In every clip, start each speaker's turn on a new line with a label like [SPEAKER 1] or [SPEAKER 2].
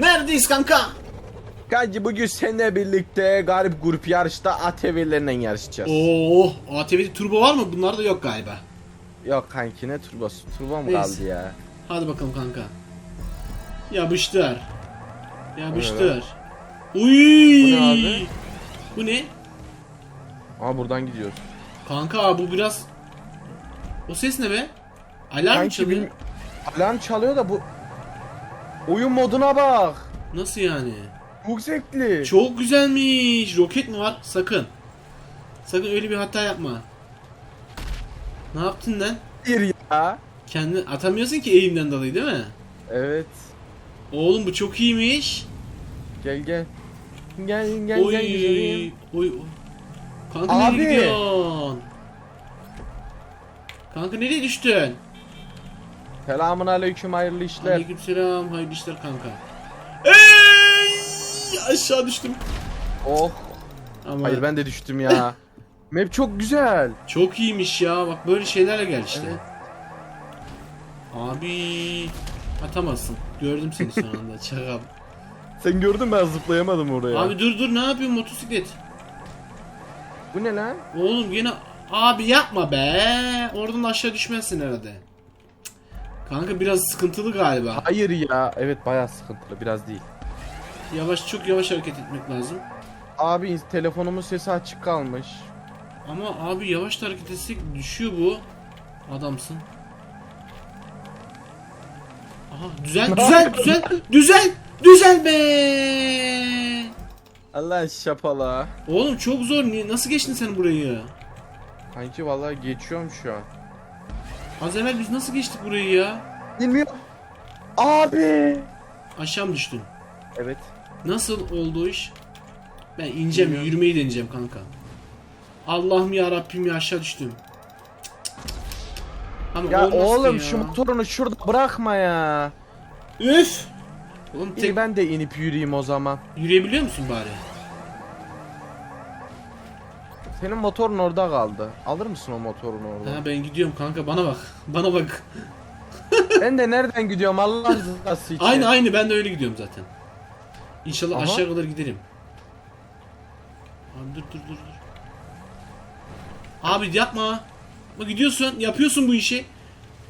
[SPEAKER 1] Neredeyiz kanka?
[SPEAKER 2] Kanki bugün seninle birlikte garip grup yarışta ATV'lerinden yarışacağız.
[SPEAKER 1] Oo, ATV'de turbo var mı? Bunlarda yok galiba.
[SPEAKER 2] Yok kanki ne turbosu? Turbo mu
[SPEAKER 1] Neyse.
[SPEAKER 2] kaldı ya?
[SPEAKER 1] Hadi bakalım kanka. Yapıştır. Yapıştır.
[SPEAKER 2] Bu
[SPEAKER 1] Uy!
[SPEAKER 2] ne abi?
[SPEAKER 1] Bu ne?
[SPEAKER 2] Aa buradan gidiyoruz.
[SPEAKER 1] Kanka bu biraz... O ses ne be? Alarm
[SPEAKER 2] Kanki
[SPEAKER 1] çalıyor.
[SPEAKER 2] bil... Alarm çalıyor da bu... Oyun moduna bak.
[SPEAKER 1] Nasıl yani?
[SPEAKER 2] Çok zevkli.
[SPEAKER 1] Çok güzelmiş. Roket mi var? Sakın. Sakın öyle bir hata yapma. Ne yaptın lan?
[SPEAKER 2] Bir ya.
[SPEAKER 1] Kendi atamıyorsun ki eğimden dolayı değil mi?
[SPEAKER 2] Evet.
[SPEAKER 1] Oğlum bu çok iyiymiş.
[SPEAKER 2] Gel gel. Gel gel
[SPEAKER 1] oy,
[SPEAKER 2] gel güzelim.
[SPEAKER 1] oy, oy. Kanka
[SPEAKER 2] Abi.
[SPEAKER 1] nereye gidiyorsun? Kanka nereye düştün?
[SPEAKER 2] Selamun aleyküm hayırlı işler.
[SPEAKER 1] Aleykümselam, hayırlı işler kanka. Ey! Aşağı düştüm.
[SPEAKER 2] Oh.
[SPEAKER 1] Ama
[SPEAKER 2] Hayır ben de düştüm ya. Map çok güzel.
[SPEAKER 1] çok iyiymiş ya. Bak böyle şeylerle gel işte.
[SPEAKER 2] Evet.
[SPEAKER 1] Abi atamazsın. Gördüm seni son anda. Çakal.
[SPEAKER 2] Sen gördün ben zıplayamadım oraya.
[SPEAKER 1] Abi dur dur ne yapıyorsun motosiklet?
[SPEAKER 2] Bu ne lan?
[SPEAKER 1] Oğlum yine abi yapma be. Oradan aşağı düşmezsin herhalde. Kanka biraz sıkıntılı galiba.
[SPEAKER 2] Hayır ya. Evet bayağı sıkıntılı biraz değil.
[SPEAKER 1] Yavaş çok yavaş hareket etmek lazım.
[SPEAKER 2] Abi telefonumun sesi açık kalmış.
[SPEAKER 1] Ama abi yavaş da hareket etsek düşüyor bu. Adamsın. Aha düzel düzel düzel düzel düzel be.
[SPEAKER 2] Allah şapala.
[SPEAKER 1] Oğlum çok zor. Niye, nasıl geçtin sen burayı?
[SPEAKER 2] Kanki vallahi geçiyorum şu an.
[SPEAKER 1] Az evvel biz nasıl geçtik burayı ya?
[SPEAKER 2] Bilmiyorum. Abi.
[SPEAKER 1] Aşağı mı düştün?
[SPEAKER 2] Evet.
[SPEAKER 1] Nasıl oldu o iş? Ben ineceğim,
[SPEAKER 2] Bilmiyorum.
[SPEAKER 1] yürümeyi deneyeceğim kanka. Allah'ım ya Rabbim ya aşağı düştüm. Ama
[SPEAKER 2] Ya oğlum
[SPEAKER 1] ya.
[SPEAKER 2] şu motorunu şurada bırakma ya.
[SPEAKER 1] Üf! Oğlum tek
[SPEAKER 2] İyi ben de inip yürüyeyim o zaman.
[SPEAKER 1] yürüyebiliyor musun bari?
[SPEAKER 2] Senin motorun orada kaldı. Alır mısın o motorunu orada?
[SPEAKER 1] Ha ben gidiyorum kanka bana bak. Bana bak.
[SPEAKER 2] ben de nereden gidiyorum Allah rızası için.
[SPEAKER 1] Aynı aynı ben de öyle gidiyorum zaten. İnşallah
[SPEAKER 2] Aha.
[SPEAKER 1] aşağı kadar giderim. Abi dur dur dur dur. Abi yapma. Bak gidiyorsun, yapıyorsun bu işi.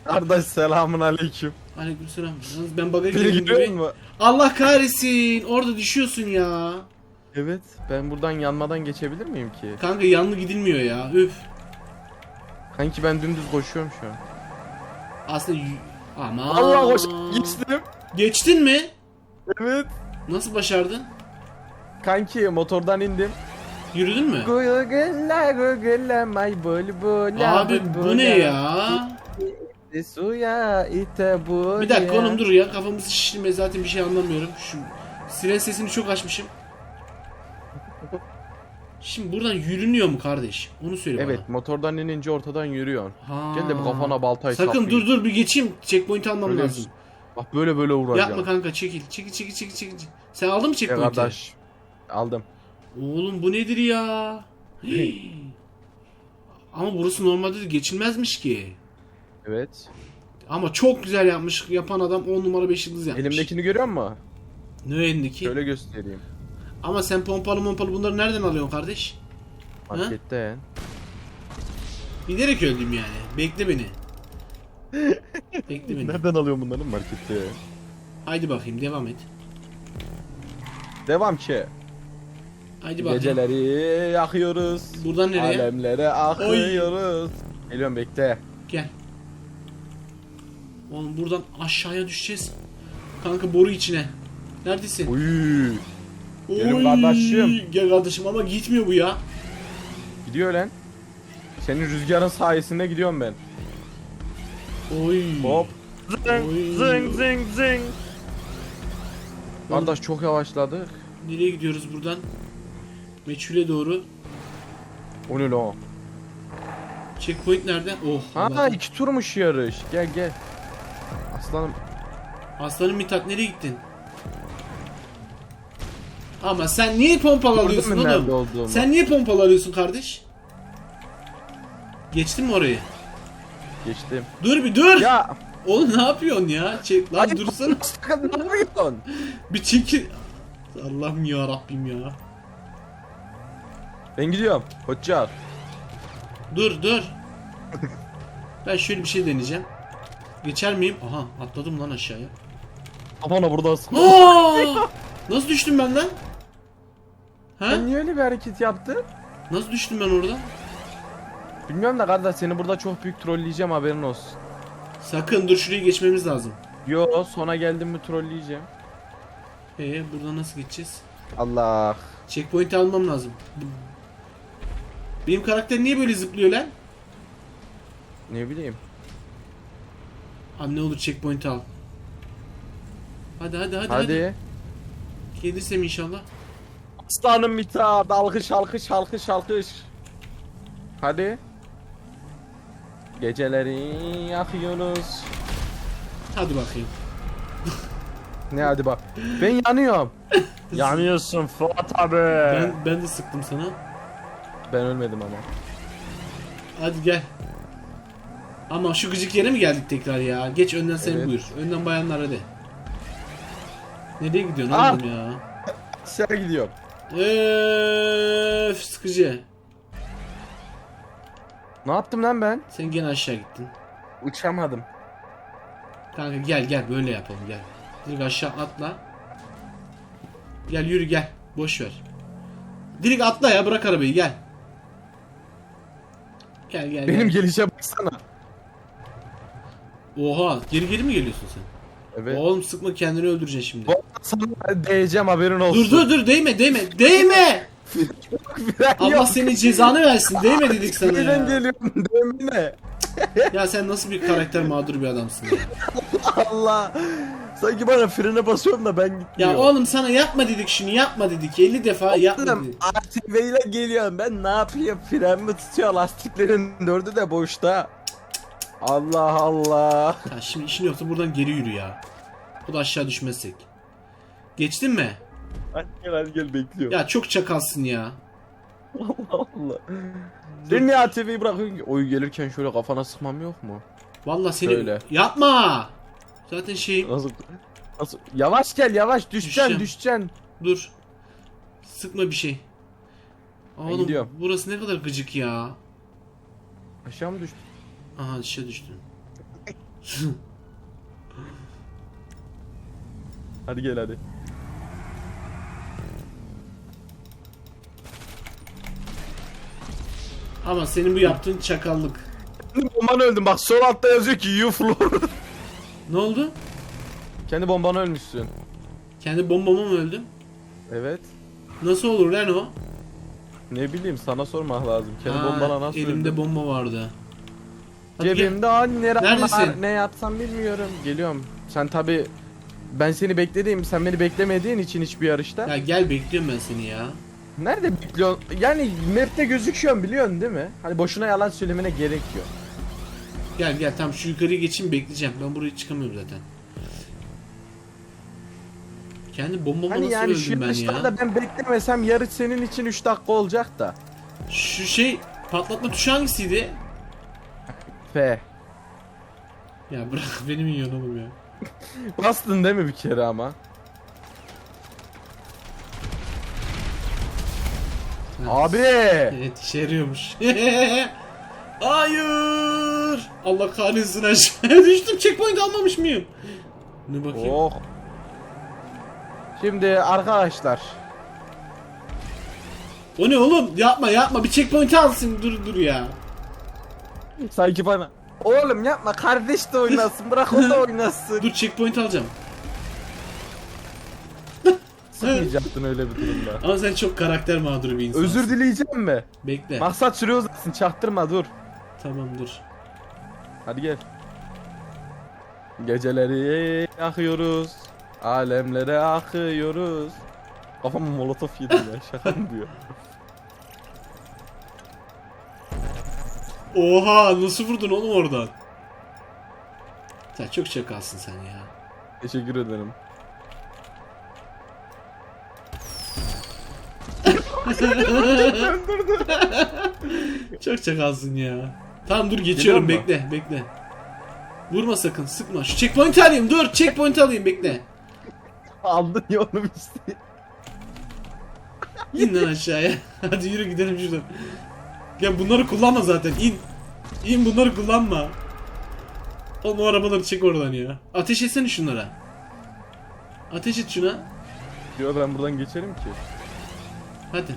[SPEAKER 2] Kardeş selamun aleyküm.
[SPEAKER 1] Aleykümselam. Yalnız ben baga girdim? Allah kahretsin. Orada düşüyorsun ya.
[SPEAKER 2] Evet. Ben buradan yanmadan geçebilir miyim ki?
[SPEAKER 1] Kanka yanlı gidilmiyor ya. Üf.
[SPEAKER 2] Kanki ben dümdüz koşuyorum şu an.
[SPEAKER 1] Aslında y- ama
[SPEAKER 2] Allah koş geçtim.
[SPEAKER 1] Geçtin mi?
[SPEAKER 2] Evet.
[SPEAKER 1] Nasıl başardın?
[SPEAKER 2] Kanki motordan indim.
[SPEAKER 1] Yürüdün mü?
[SPEAKER 2] My
[SPEAKER 1] Abi bu ne ya?
[SPEAKER 2] Suya ite bu
[SPEAKER 1] Bir dakika oğlum dur ya kafamızı şişirme zaten bir şey anlamıyorum. Şu siren sesini çok açmışım. Şimdi buradan yürünüyor mu kardeş? Onu söyle
[SPEAKER 2] Evet motordan inince ortadan yürüyorsun.
[SPEAKER 1] bana. Ha.
[SPEAKER 2] Gel de bu kafana baltayı
[SPEAKER 1] Sakın
[SPEAKER 2] saplayayım.
[SPEAKER 1] dur dur bir geçeyim. Checkpoint almam
[SPEAKER 2] Böyle-
[SPEAKER 1] lazım.
[SPEAKER 2] Bak böyle böyle vuracağım.
[SPEAKER 1] Yapma kanka çekil. Çekil çekil çekil çekil. Sen aldın mı
[SPEAKER 2] Ya
[SPEAKER 1] checkpoint'i?
[SPEAKER 2] kardeş. Aldım.
[SPEAKER 1] Oğlum bu nedir ya? Hii. Ama burası normalde de geçilmezmiş ki.
[SPEAKER 2] Evet.
[SPEAKER 1] Ama çok güzel yapmış. Yapan adam 10 numara 5 yıldız yapmış.
[SPEAKER 2] Elimdekini görüyor musun?
[SPEAKER 1] Ne elindeki?
[SPEAKER 2] Şöyle göstereyim.
[SPEAKER 1] Ama sen pompalı pompalı bunları nereden alıyorsun kardeş?
[SPEAKER 2] Markette.
[SPEAKER 1] Bilerek öldüm yani. Bekle beni. Bekle beni.
[SPEAKER 2] Nereden alıyorsun bunları markette?
[SPEAKER 1] Haydi bakayım devam et.
[SPEAKER 2] Devam ki.
[SPEAKER 1] Haydi bakayım.
[SPEAKER 2] Geceleri yakıyoruz.
[SPEAKER 1] Buradan nereye?
[SPEAKER 2] Alemlere akıyoruz. Geliyorum bekle.
[SPEAKER 1] Gel. Oğlum buradan aşağıya düşeceğiz. Kanka boru içine. Neredesin?
[SPEAKER 2] Uy. Gelin kardeşim.
[SPEAKER 1] Gel kardeşim ama gitmiyor bu ya.
[SPEAKER 2] Gidiyor lan. Senin rüzgarın sayesinde gidiyorum ben.
[SPEAKER 1] Oy.
[SPEAKER 2] Hop.
[SPEAKER 1] Oy.
[SPEAKER 2] zing zing zing. Kardeş çok yavaşladık.
[SPEAKER 1] Nereye gidiyoruz buradan? Meçhule doğru.
[SPEAKER 2] O ne lan?
[SPEAKER 1] Checkpoint nerede? Oh.
[SPEAKER 2] Ha
[SPEAKER 1] Allah.
[SPEAKER 2] iki turmuş yarış. Gel gel. Aslanım.
[SPEAKER 1] Aslanım Mithat nereye gittin? Ama sen niye pompalı
[SPEAKER 2] Gördün nerede
[SPEAKER 1] oğlum?
[SPEAKER 2] olduğumu?
[SPEAKER 1] Sen niye pompalı alıyorsun kardeş? Geçtin mi orayı?
[SPEAKER 2] Geçtim.
[SPEAKER 1] Dur bir dur.
[SPEAKER 2] Ya
[SPEAKER 1] Oğlum ne yapıyorsun ya? Çek lan
[SPEAKER 2] Hayır,
[SPEAKER 1] dursana.
[SPEAKER 2] Sakın ne yapıyorsun?
[SPEAKER 1] Bir çekil. Allah'ım ya Rabbim ya.
[SPEAKER 2] Ben gidiyorum. Hoşça.
[SPEAKER 1] Dur dur. Ben şöyle bir şey deneyeceğim. Geçer miyim? Aha atladım lan aşağıya.
[SPEAKER 2] Kafana buradasın.
[SPEAKER 1] Aa! Nasıl düştüm ben lan? Ha?
[SPEAKER 2] Sen niye öyle bir hareket yaptın?
[SPEAKER 1] Nasıl düştüm ben orada?
[SPEAKER 2] Bilmiyorum da kardeş seni burada çok büyük trolleyeceğim haberin olsun.
[SPEAKER 1] Sakın dur şurayı geçmemiz lazım.
[SPEAKER 2] Yo sona geldim mi trolleyeceğim.
[SPEAKER 1] Ee buradan nasıl geçeceğiz?
[SPEAKER 2] Allah.
[SPEAKER 1] Checkpoint almam lazım. Benim karakter niye böyle zıplıyor lan?
[SPEAKER 2] Ne bileyim.
[SPEAKER 1] Abi ne olur checkpoint al. Hadi hadi hadi hadi.
[SPEAKER 2] Hadi.
[SPEAKER 1] Gelirsem inşallah.
[SPEAKER 2] Aslanım Mithat. Alkış alkış alkış alkış. Hadi. Geceleri yakıyoruz.
[SPEAKER 1] Hadi bakayım.
[SPEAKER 2] Ne hadi bak. Ben yanıyorum. Yanıyorsun Fuat abi.
[SPEAKER 1] Ben ben de sıktım sana.
[SPEAKER 2] Ben ölmedim ama.
[SPEAKER 1] Hadi gel. Ama şu gıcık yere mi geldik tekrar ya? Geç önden sen
[SPEAKER 2] Evet.
[SPEAKER 1] buyur. Önden bayanlar hadi. Nereye gidiyorsun
[SPEAKER 2] Aa!
[SPEAKER 1] oğlum ya?
[SPEAKER 2] Sen gidiyorum.
[SPEAKER 1] Öf sıkıcı.
[SPEAKER 2] Ne yaptım lan ben?
[SPEAKER 1] Sen gene aşağı gittin.
[SPEAKER 2] Uçamadım.
[SPEAKER 1] Kanka gel gel böyle yapalım gel. Direkt aşağı atla. Gel yürü gel. Boş ver. Direkt atla ya bırak arabayı gel. Gel gel
[SPEAKER 2] Benim
[SPEAKER 1] gel.
[SPEAKER 2] gelişe baksana.
[SPEAKER 1] Oha geri geri mi geliyorsun sen?
[SPEAKER 2] Evet.
[SPEAKER 1] Oğlum sıkma kendini öldüreceksin şimdi.
[SPEAKER 2] Sana değeceğim haberin olsun.
[SPEAKER 1] Dur dur dur değme değme değme.
[SPEAKER 2] Fren
[SPEAKER 1] Allah
[SPEAKER 2] yok.
[SPEAKER 1] senin cezanı versin değme dedik sana ya.
[SPEAKER 2] geliyorum demine.
[SPEAKER 1] Ya sen nasıl bir karakter mağdur bir adamsın ya.
[SPEAKER 2] Allah. Sanki bana frene basıyorum da ben
[SPEAKER 1] Ya
[SPEAKER 2] gitmiyorum.
[SPEAKER 1] oğlum sana yapma dedik şunu yapma dedik 50 defa yapma
[SPEAKER 2] Oğlum
[SPEAKER 1] dedik.
[SPEAKER 2] ATV ile geliyorum ben ne yapayım fren mi tutuyor lastiklerin dördü de boşta. Allah Allah.
[SPEAKER 1] Ya şimdi işin yoksa buradan geri yürü ya. Bu da aşağı düşmezsek. Geçtin mi?
[SPEAKER 2] Hadi gel hadi gel bekliyorum.
[SPEAKER 1] Ya çok çakalsın ya.
[SPEAKER 2] Allah Allah. Sen niye ATV'yi bırakıyorsun ki? Oy gelirken şöyle kafana sıkmam yok mu?
[SPEAKER 1] Vallahi seni
[SPEAKER 2] Şöyle.
[SPEAKER 1] yapma. Zaten şey
[SPEAKER 2] Nasıl? Nasıl? Yavaş gel yavaş düşeceksin
[SPEAKER 1] Düşeceğim.
[SPEAKER 2] düşeceksin.
[SPEAKER 1] dur. Sıkma bir şey. Oğlum
[SPEAKER 2] gidiyorum.
[SPEAKER 1] burası ne kadar gıcık ya.
[SPEAKER 2] Aşağı mı düştün?
[SPEAKER 1] Aha aşağı düştüm.
[SPEAKER 2] Hadi gel hadi.
[SPEAKER 1] Ama senin bu yaptığın çakallık.
[SPEAKER 2] Kendi bombanı öldüm bak sol altta yazıyor ki you floor.
[SPEAKER 1] Ne oldu?
[SPEAKER 2] Kendi bombanı ölmüşsün.
[SPEAKER 1] Kendi bombama mı öldüm?
[SPEAKER 2] Evet.
[SPEAKER 1] Nasıl olur lan o?
[SPEAKER 2] Ne bileyim sana sormak lazım. Kendi
[SPEAKER 1] Ha,
[SPEAKER 2] bombana nasıl
[SPEAKER 1] Elimde
[SPEAKER 2] öldün?
[SPEAKER 1] bomba vardı. Hadi gel.
[SPEAKER 2] Cebimde anne
[SPEAKER 1] Neredesin?
[SPEAKER 2] var. Ne yapsam bilmiyorum. Geliyorum. Sen tabi ben seni beklediğim, sen beni beklemediğin için hiçbir yarışta.
[SPEAKER 1] Ya gel bekliyorum ben seni ya.
[SPEAKER 2] Nerede bekliyorsun? Yani map'te gözüküyorsun biliyorsun değil mi? Hani boşuna yalan söylemene gerek yok.
[SPEAKER 1] Gel gel tam şu yukarıya geçeyim bekleyeceğim. Ben buraya çıkamıyorum zaten. Kendi bombama
[SPEAKER 2] Hani
[SPEAKER 1] nasıl
[SPEAKER 2] yani
[SPEAKER 1] öldüm ben ya?
[SPEAKER 2] yarışlarda ben beklemesem yarış senin için 3 dakika olacak da.
[SPEAKER 1] Şu şey patlatma tuşu hangisiydi?
[SPEAKER 2] F.
[SPEAKER 1] Ya bırak benim yiyorsun oğlum ya.
[SPEAKER 2] Bastın değil mi bir kere ama? Abi.
[SPEAKER 1] Evet işe yarıyormuş. Hayır. Allah kahretsin aşağıya düştüm. Checkpoint almamış mıyım? Ne bakayım.
[SPEAKER 2] Oh. Şimdi arkadaşlar.
[SPEAKER 1] O ne oğlum? Yapma yapma. Bir checkpoint alsın. Dur dur ya.
[SPEAKER 2] Sanki bana. Oğlum yapma kardeş de oynasın bırak o da oynasın.
[SPEAKER 1] Dur checkpoint alacağım.
[SPEAKER 2] Sıkmayacaktın öyle bir durumda.
[SPEAKER 1] Ama sen çok karakter mağduru bir insansın.
[SPEAKER 2] Özür dileyeceğim mi?
[SPEAKER 1] Bekle.
[SPEAKER 2] Maksat süre uzasın çaktırma dur.
[SPEAKER 1] Tamam dur.
[SPEAKER 2] Hadi gel. Geceleri yakıyoruz. Alemlere akıyoruz. Kafama molotof yedim ya şaka mı diyor.
[SPEAKER 1] Oha nasıl vurdun oğlum oradan? Sen çok çakalsın sen ya.
[SPEAKER 2] Teşekkür ederim.
[SPEAKER 1] Çok çakalsın ya. Tamam dur geçiyorum
[SPEAKER 2] Geliyor mu?
[SPEAKER 1] bekle bekle. Vurma sakın sıkma. Şu checkpoint alayım dur checkpoint alayım bekle.
[SPEAKER 2] Aldın ya onu işte.
[SPEAKER 1] İn lan aşağıya. Hadi yürü gidelim şuradan. Ya bunları kullanma zaten in. İn bunları kullanma. Oğlum o arabaları çek oradan ya. Ateş etsene şunlara. Ateş et şuna.
[SPEAKER 2] Diyor ben buradan geçerim ki.
[SPEAKER 1] Hadi.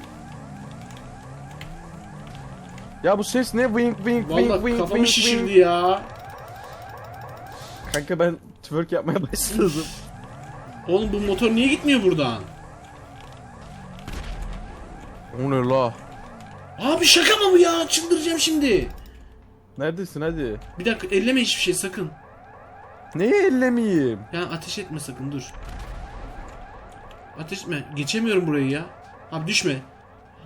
[SPEAKER 2] Ya bu ses ne? Wink wink wink
[SPEAKER 1] Vallahi
[SPEAKER 2] wink
[SPEAKER 1] kafamı
[SPEAKER 2] wink
[SPEAKER 1] şişirdi ya.
[SPEAKER 2] Kanka ben twerk yapmaya başladım.
[SPEAKER 1] Oğlum bu motor niye gitmiyor buradan?
[SPEAKER 2] O ne la?
[SPEAKER 1] Abi şaka mı bu ya? Çıldıracağım şimdi.
[SPEAKER 2] Neredesin hadi?
[SPEAKER 1] Bir dakika elleme hiçbir şey sakın.
[SPEAKER 2] Neyi ellemeyeyim?
[SPEAKER 1] Ya ateş etme sakın dur. Ateş etme. Geçemiyorum burayı ya. Abi düşme.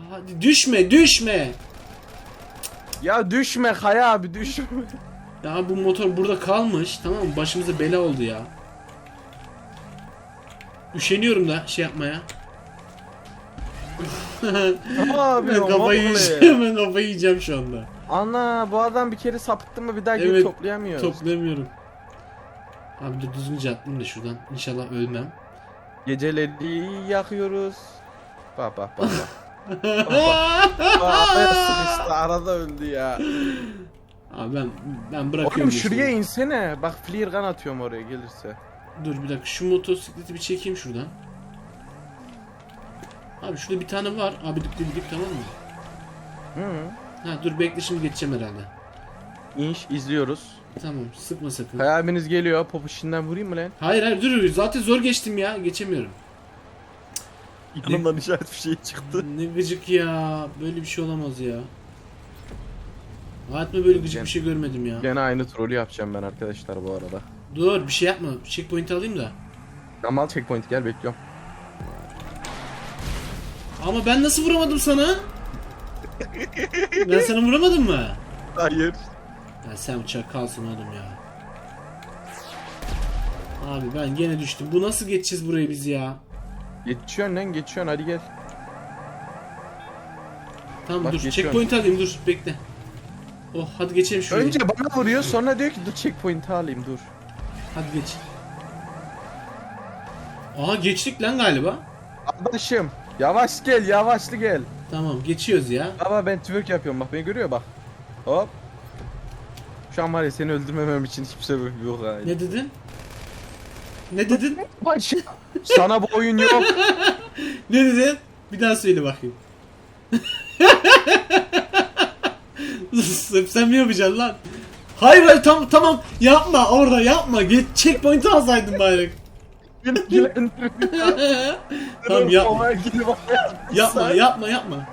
[SPEAKER 1] Hadi düşme düşme.
[SPEAKER 2] Ya düşme Kaya abi düşme.
[SPEAKER 1] Ya bu motor burada kalmış. Tamam mı? Başımıza bela oldu ya. Üşeniyorum da şey yapmaya.
[SPEAKER 2] Yapıyorsun
[SPEAKER 1] ben kafayı yiyeceğim. Ben kafayı yiyeceğim şu anda.
[SPEAKER 2] Ana bu adam bir kere sapıttı mı bir daha geri
[SPEAKER 1] Evet,
[SPEAKER 2] toplayamıyoruz.
[SPEAKER 1] Toplayamıyorum. Abi dur düzgünce atlayayım da şuradan. İnşallah ölmem.
[SPEAKER 2] Geceleri yakıyoruz. Bak bak bak bak. Arabaya sıkıştı arada öldü ya.
[SPEAKER 1] Abi ben ben bırakıyorum.
[SPEAKER 2] Oğlum şuraya
[SPEAKER 1] işleri.
[SPEAKER 2] insene. Bak flare gun atıyorum oraya gelirse.
[SPEAKER 1] Dur bir dakika şu motosikleti bir çekeyim şuradan. Abi şurada bir tane var. Abi dik dik dik tamam mı?
[SPEAKER 2] Hı.
[SPEAKER 1] Ha dur bekle şimdi geçeceğim herhalde.
[SPEAKER 2] İnş izliyoruz.
[SPEAKER 1] Tamam sıkma sakın.
[SPEAKER 2] Kaya abiniz geliyor. Popuşinden vurayım mı lan?
[SPEAKER 1] Hayır hayır dur zaten zor geçtim ya geçemiyorum.
[SPEAKER 2] Yanımdan işaret bir şey çıktı.
[SPEAKER 1] Ne gıcık ya böyle bir şey olamaz ya. Hayatımda böyle gıcık bir şey görmedim ya.
[SPEAKER 2] Gene aynı trolü yapacağım ben arkadaşlar bu arada.
[SPEAKER 1] Dur bir şey yapma checkpoint alayım da.
[SPEAKER 2] Amal checkpoint gel bekliyorum.
[SPEAKER 1] Ama ben nasıl vuramadım sana? ben sana vuramadım mı?
[SPEAKER 2] Hayır.
[SPEAKER 1] Ya sen çakalsın oğlum ya. Abi ben gene düştüm. Bu nasıl geçeceğiz burayı biz ya?
[SPEAKER 2] Geçiyorsun lan geçiyorsun hadi gel.
[SPEAKER 1] Tamam
[SPEAKER 2] Bak,
[SPEAKER 1] dur
[SPEAKER 2] geçiyorum.
[SPEAKER 1] checkpoint alayım dur bekle. Oh hadi geçelim şurayı.
[SPEAKER 2] Önce bana vuruyor sonra diyor ki dur checkpoint'i alayım dur.
[SPEAKER 1] Hadi geç. Aha geçtik lan galiba.
[SPEAKER 2] Arkadaşım yavaş gel yavaşlı gel.
[SPEAKER 1] Tamam geçiyoruz ya.
[SPEAKER 2] Baba ben twerk yapıyorum bak beni görüyor bak. Hop. Şu an var ya seni öldürmemem için hiçbir sebep yok ha.
[SPEAKER 1] Ne dedin? Ne dedin?
[SPEAKER 2] Paşa. Sana bu oyun yok.
[SPEAKER 1] Ne dedin? Bir daha söyle bakayım. Hep sen mi yapacaksın lan? Hayır hayır tam tamam yapma orada yapma. Geç checkpoint'i alsaydın bari. Tamam yapma. Yapma yapma yapma.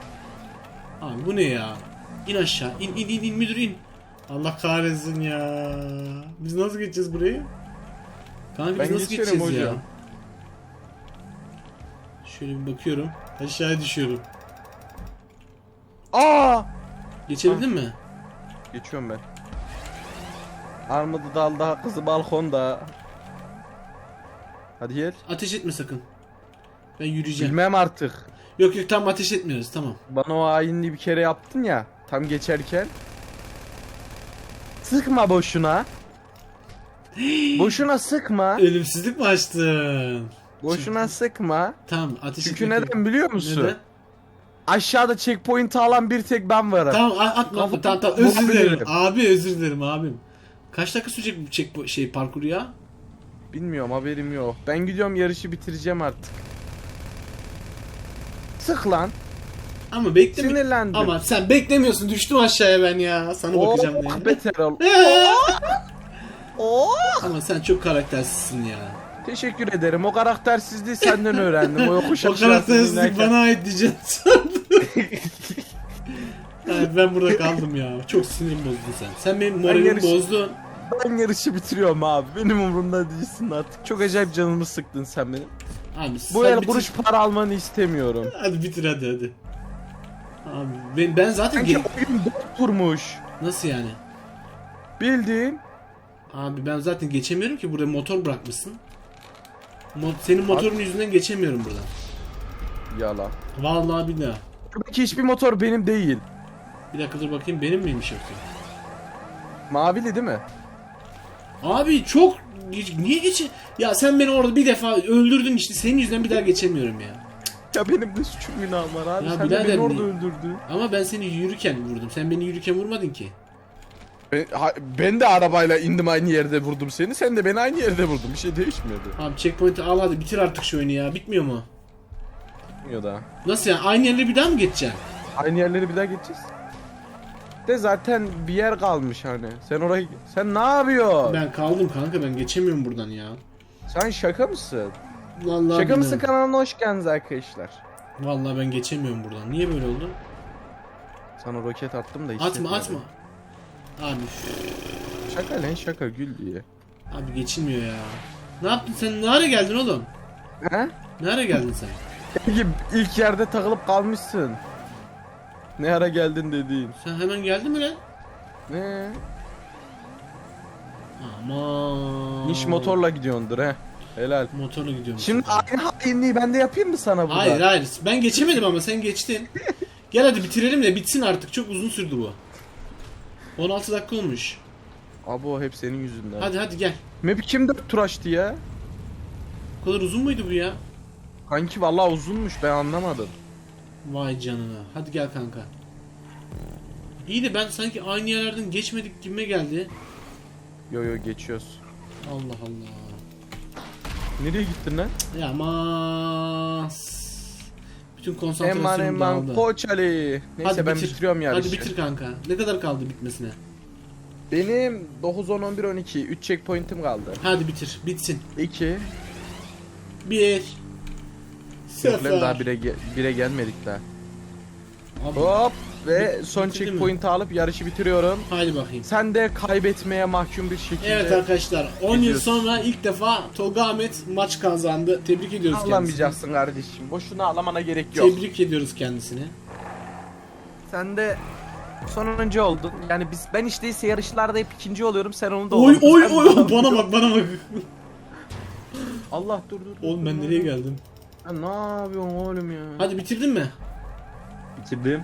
[SPEAKER 1] Abi bu ne ya? İn aşağı. İn in in in müdür in. Allah kahretsin ya. Biz nasıl geçeceğiz burayı? Kanka biz
[SPEAKER 2] Ben
[SPEAKER 1] nasıl geçeceğiz ya?
[SPEAKER 2] hocam.
[SPEAKER 1] Şöyle bir bakıyorum. Aşağıya düşüyorum.
[SPEAKER 2] Aa!
[SPEAKER 1] Geçebildin mi?
[SPEAKER 2] Geçiyorum ben. Armudu dalda, kızı balkonda. Hadi gel.
[SPEAKER 1] Ateş etme sakın. Ben yürüyeceğim.
[SPEAKER 2] Bilmem artık.
[SPEAKER 1] Yok yok tam ateş etmiyoruz tamam.
[SPEAKER 2] Bana o hainliği bir kere yaptın ya. Tam geçerken. Sıkma boşuna. Boşuna sıkma.
[SPEAKER 1] Ölümsüzlük mü açtın?
[SPEAKER 2] Boşuna sıkma.
[SPEAKER 1] Tamam ateş
[SPEAKER 2] Çünkü
[SPEAKER 1] etmek yok.
[SPEAKER 2] neden biliyor musun?
[SPEAKER 1] Neden?
[SPEAKER 2] Aşağıda checkpoint alan bir tek ben varım.
[SPEAKER 1] Tamam a- atma
[SPEAKER 2] Kafamı
[SPEAKER 1] tamam tamam özür dilerim. Abi özür dilerim abim. Kaç dakika sürecek bu bu şey parkuru ya?
[SPEAKER 2] Bilmiyorum haberim yok. Ben gidiyorum yarışı bitireceğim artık. Sık lan.
[SPEAKER 1] Ama bekleme.
[SPEAKER 2] Sinirlendim.
[SPEAKER 1] Ama sen beklemiyorsun düştüm aşağıya ben ya. Sana bakacağım
[SPEAKER 2] Oh
[SPEAKER 1] diye.
[SPEAKER 2] beter ol. Oh.
[SPEAKER 1] Ama sen çok karaktersizsin ya.
[SPEAKER 2] Teşekkür ederim. O karaktersizliği senden öğrendim. O yokuş
[SPEAKER 1] o karaktersizlik bana ait diyeceksin sandım. Ben burada kaldım ya. Çok sinirim bozdun sen. Sen benim moralimi
[SPEAKER 2] yarış-
[SPEAKER 1] bozdun.
[SPEAKER 2] Ben yarışı bitiriyorum abi. Benim umurumda değilsin artık. Çok acayip canımı sıktın sen benim.
[SPEAKER 1] Abi
[SPEAKER 2] Bu
[SPEAKER 1] sen
[SPEAKER 2] el
[SPEAKER 1] bitir-
[SPEAKER 2] kuruş para almanı istemiyorum.
[SPEAKER 1] Hadi bitir hadi hadi. Abi ben, ben zaten
[SPEAKER 2] Sanki oyun bot kurmuş.
[SPEAKER 1] Nasıl yani?
[SPEAKER 2] Bildiğin.
[SPEAKER 1] Abi ben zaten geçemiyorum ki buraya motor bırakmışsın. Mo- senin motorun yüzünden geçemiyorum buradan.
[SPEAKER 2] Yalan.
[SPEAKER 1] Vallahi billahi.
[SPEAKER 2] Buradaki hiçbir motor benim değil.
[SPEAKER 1] Bir dakika dur bakayım benim miymiş yoksa?
[SPEAKER 2] Mavili değil mi?
[SPEAKER 1] Abi çok niye geçe ya sen beni orada bir defa öldürdün işte senin yüzünden bir daha geçemiyorum ya.
[SPEAKER 2] Ya benim de suçum günahım var abi.
[SPEAKER 1] Ya
[SPEAKER 2] Sen de beni orada öldürdün.
[SPEAKER 1] Ama ben seni yürürken vurdum. Sen beni yürürken vurmadın ki.
[SPEAKER 2] Ben, ha- ben de arabayla indim aynı yerde vurdum seni. Sen de beni aynı yerde vurdun. Bir şey değişmedi.
[SPEAKER 1] Abi checkpoint'i al hadi bitir artık şu oyunu ya. Bitmiyor mu?
[SPEAKER 2] Ya da.
[SPEAKER 1] Nasıl yani? Aynı yerleri bir daha mı geçeceksin?
[SPEAKER 2] Aynı yerleri bir daha geçeceğiz. De zaten bir yer kalmış hani. Sen orayı sen ne yapıyorsun?
[SPEAKER 1] Ben kaldım kanka ben geçemiyorum buradan ya.
[SPEAKER 2] Sen şaka mısın?
[SPEAKER 1] Vallahi
[SPEAKER 2] şaka mısın
[SPEAKER 1] bilmiyorum.
[SPEAKER 2] kanalına hoş geldiniz arkadaşlar.
[SPEAKER 1] Vallahi ben geçemiyorum buradan. Niye böyle oldu?
[SPEAKER 2] Sana roket attım da
[SPEAKER 1] Atma
[SPEAKER 2] hissetmedim.
[SPEAKER 1] atma. Abi
[SPEAKER 2] Şaka lan şaka gül diye.
[SPEAKER 1] abi geçilmiyor ya. Ne yaptın sen? Ne ara geldin oğlum?
[SPEAKER 2] He?
[SPEAKER 1] Ne ara geldin sen?
[SPEAKER 2] Peki ilk yerde takılıp kalmışsın. Ne ara geldin dediğin.
[SPEAKER 1] Sen hemen geldin mi lan?
[SPEAKER 2] Ne?
[SPEAKER 1] Aman.
[SPEAKER 2] Niş motorla gidiyordur he. Helal.
[SPEAKER 1] Motorla gidiyorum.
[SPEAKER 2] Şimdi aynı hainliği ben de yapayım mı sana burada?
[SPEAKER 1] Hayır hayır. Ben geçemedim ama sen geçtin. Gel hadi bitirelim de bitsin artık. Çok uzun sürdü bu. 16 dakika olmuş.
[SPEAKER 2] Abo hep senin yüzünden.
[SPEAKER 1] Hadi hadi gel.
[SPEAKER 2] Map'i kim dört tur açtı ya?
[SPEAKER 1] Bu kadar uzun muydu bu ya?
[SPEAKER 2] Kanki vallahi uzunmuş ben anlamadım.
[SPEAKER 1] Vay canına. Hadi gel kanka. İyi de ben sanki aynı yerlerden geçmedik gibime geldi.
[SPEAKER 2] Yo yo geçiyoruz.
[SPEAKER 1] Allah Allah.
[SPEAKER 2] Nereye gittin lan?
[SPEAKER 1] Ya mas. Bütün
[SPEAKER 2] Eman
[SPEAKER 1] konsantrasyonum
[SPEAKER 2] eman
[SPEAKER 1] dağıldı.
[SPEAKER 2] koç Ali. Neyse
[SPEAKER 1] Hadi
[SPEAKER 2] ben
[SPEAKER 1] bitir.
[SPEAKER 2] bitiriyorum yarışı.
[SPEAKER 1] Hadi bitir kanka. Ne kadar kaldı bitmesine?
[SPEAKER 2] Benim 9 10 11 12 3 checkpoint'im kaldı.
[SPEAKER 1] Hadi bitir. Bitsin.
[SPEAKER 2] 2
[SPEAKER 1] Bir.
[SPEAKER 2] Yok lan daha
[SPEAKER 1] Sıfır.
[SPEAKER 2] 1'e ge- bire gelmedik daha.
[SPEAKER 1] Abi,
[SPEAKER 2] Hop ve
[SPEAKER 1] Bit-
[SPEAKER 2] son
[SPEAKER 1] bitirdi mi?
[SPEAKER 2] checkpoint'i alıp yarışı bitiriyorum.
[SPEAKER 1] Haydi bakayım.
[SPEAKER 2] Sen de kaybetmeye mahkum bir şekilde
[SPEAKER 1] Evet arkadaşlar 10 yıl
[SPEAKER 2] Gidiyoruz.
[SPEAKER 1] sonra ilk defa Tolga Ahmet maç kazandı. Tebrik ediyoruz kendisini.
[SPEAKER 2] ağlamayacaksın kardeşim. Boşuna ağlamana gerek yok.
[SPEAKER 1] Tebrik ediyoruz kendisini.
[SPEAKER 2] Sen de sonuncu oldun. Yani biz ben işte ise yarışlarda hep ikinci oluyorum. Sen onu da
[SPEAKER 1] Oy oy
[SPEAKER 2] Sen
[SPEAKER 1] oy bana bak bana bak.
[SPEAKER 2] Allah dur dur. dur,
[SPEAKER 1] Oğlum ben
[SPEAKER 2] dur,
[SPEAKER 1] nereye
[SPEAKER 2] dur.
[SPEAKER 1] geldim?
[SPEAKER 2] Ya ne yapıyorsun oğlum ya?
[SPEAKER 1] Hadi bitirdin mi?
[SPEAKER 2] bitirdim.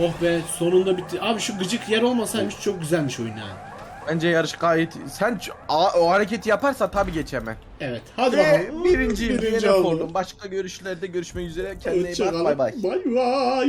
[SPEAKER 1] Oh be sonunda bitti. Abi şu gıcık yer olmasaymış çok güzelmiş oyun ha.
[SPEAKER 2] Bence yarış gayet sen ç- a- o hareketi yaparsa tabii geçemem.
[SPEAKER 1] Evet hadi
[SPEAKER 2] Ve
[SPEAKER 1] bakalım.
[SPEAKER 2] birinci,
[SPEAKER 1] Birinci
[SPEAKER 2] birinci
[SPEAKER 1] oldu.
[SPEAKER 2] oldum. Başka görüşlerde görüşmek üzere. Kendine iyi bak. Bay bay.
[SPEAKER 1] Bay bay.